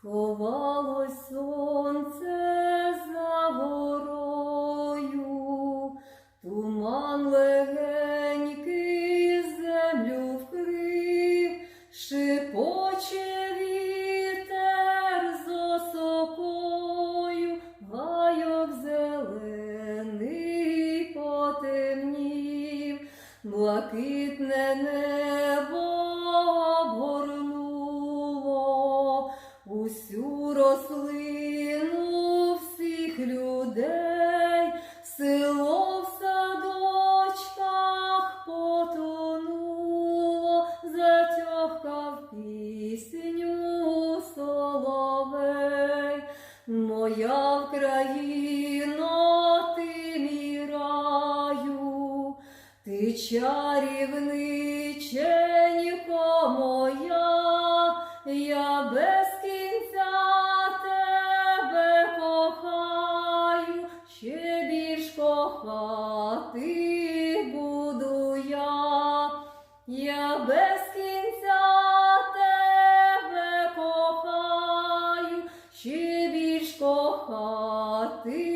Сховалось сонце за горою, туман легенький землю вкрив, шипоче вітер з осокою, гайок зелений потемнів, блакитне небо усю рослину всіх людей, село в садочках потонуло, затьохкав пісню соловей. Моя Вкраїно, ти мій раю, ти чарівниченько моя, я кохати буду я, я без кінця тебе кохаю, ще більш кохати